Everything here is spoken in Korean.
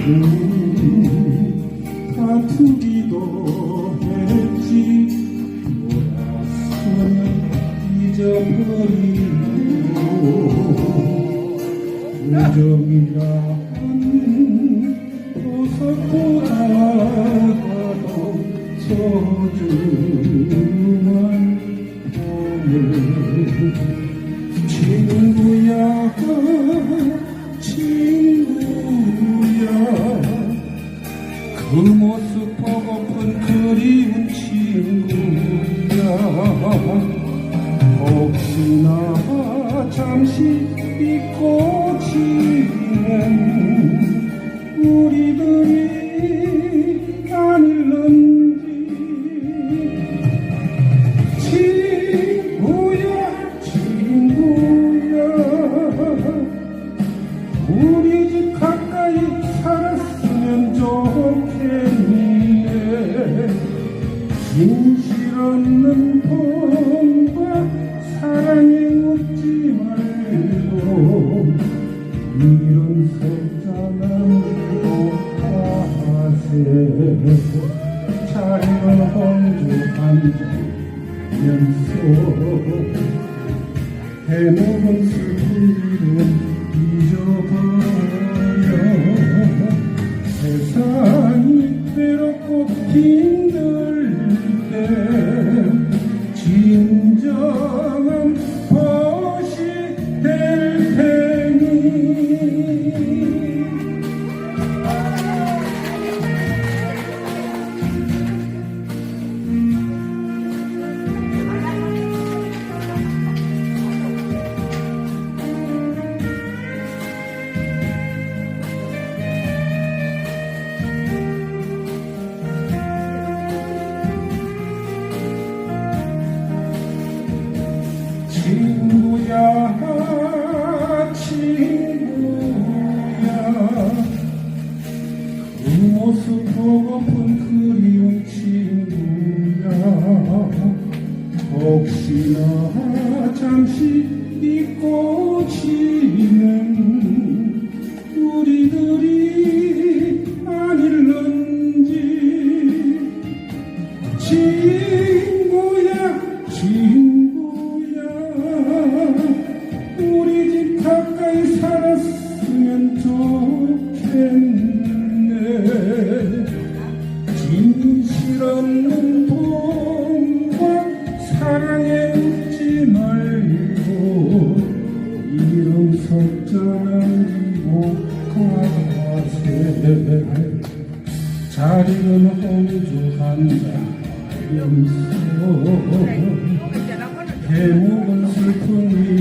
때로는 다투기도 했지. 돌아서는 잊어버리고 우정이란 보석보다가도 소중한 오늘 친구야 그 모습 보고픈 그리운 친구야. 혹시나 잠시 잊고 지낸 진실 없는 봄과 사랑에 웃지 말고 이런 속자는 하세. 자리는 혼주 앉으면서 해먹은 슬 모습 보고픈 그리운 친구야 혹시나 잠시 없는 봄과 사랑에 웃지 말고 이름 석자 남기고 가세. 자리는 홍주 한잔 염소. 해묵은 슬픈 일